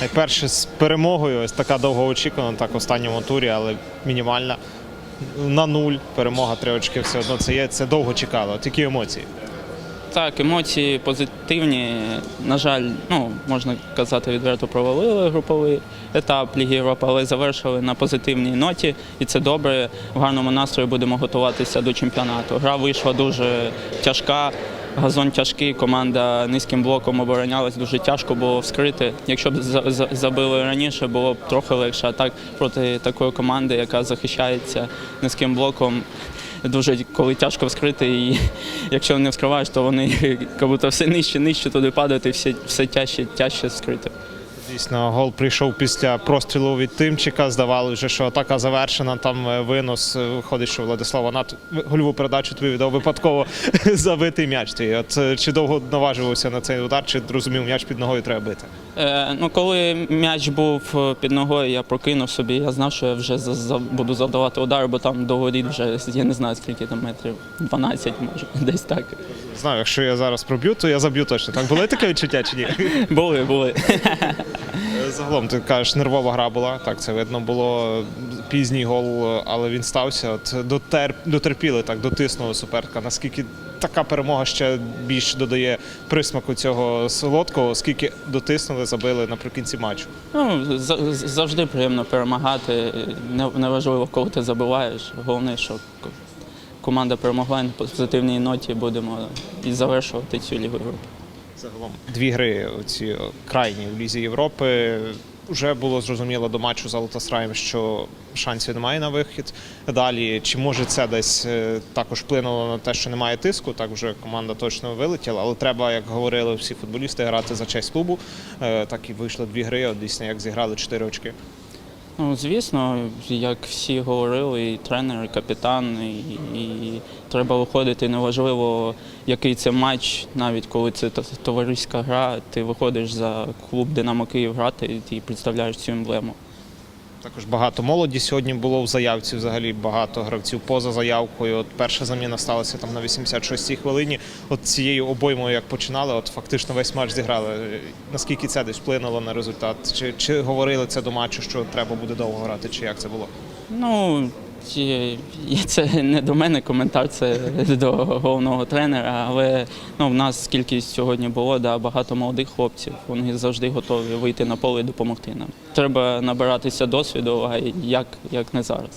Найперше з перемогою, ось така довгоочікувана, так в останньому турі, але мінімальна. На нуль, перемога, три очки, все одно це є. Це довго чекало. От Які емоції? Так, емоції позитивні. На жаль, ну можна казати, відверто провалили груповий етап Ліги Європи, але завершили на позитивній ноті, і це добре. В гарному настрої будемо готуватися до чемпіонату. Гра вийшла дуже тяжка. Газон тяжкий, команда низьким блоком оборонялась, дуже тяжко було вскрити. Якщо б за- за- забили раніше, було б трохи легше. А так проти такої команди, яка захищається низьким блоком, дуже коли тяжко вскрити, і якщо не вскриваєш, то вони як будто все нижче, нижче туди падають і все, все тяжче, тяжче вскрити. Дійсно, гол прийшов після прострілу від Тимчика. Здавалося, вже, що атака завершена. Там е, винос. Е, Виходить, що Владислав Анат гольову передачу тобі віддав випадково забитий м'яч. Твій. От е, чи довго наважувався на цей удар, чи розумів, м'яч під ногою треба бити? Е, ну, коли м'яч був під ногою, я прокинув собі. Я знав, що я вже буду завдавати удар, бо там до вже я не знаю скільки там метрів, 12 може, десь так. Знаю, якщо я зараз проб'ю, то я заб'ю точно. Так було таке відчуття чи ні? Були, були. Е, Загалом ти кажеш, нервова гра була. Так, це видно було пізній гол, але він стався. От дотер, дотерпіли, так дотиснули суперника. Наскільки така перемога ще більше додає присмаку цього солодкого, скільки дотиснули, забили наприкінці матчу. Ну, за- завжди приємно перемагати. Неважливо, коли ти забиваєш. Головне, що команда перемогла на позитивній ноті будемо і завершувати цю лігу Європи. Загалом дві гри ці крайні в Лізі Європи. Вже було зрозуміло до матчу з Алтасраєм, що шансів немає на вихід. Далі, чи може це десь е, також вплинуло на те, що немає тиску? Так вже команда точно вилетіла, але треба, як говорили всі футболісти, грати за честь клубу. Е, Так і вийшло дві гри. От дійсно, як зіграли чотири очки. Ну, звісно, як всі говорили, і тренер, і капітан, і, і треба виходити. Неважливо, який це матч, навіть коли це товариська гра, ти виходиш за клуб Динамо Київ грати і представляєш цю емблему. Також багато молоді сьогодні було в заявці. Взагалі багато гравців поза заявкою. От перша заміна сталася там на 86-й хвилині. От цією обоймою, як починали, от фактично весь матч зіграли. Наскільки це десь вплинуло на результат? Чи, чи говорили це до матчу, що треба буде довго грати, чи як це було? Ну, і це не до мене коментар, це до головного тренера. Але ну, в нас кількість сьогодні було, да, багато молодих хлопців. Вони завжди готові вийти на поле і допомогти нам. Треба набиратися досвіду, а як, як не зараз.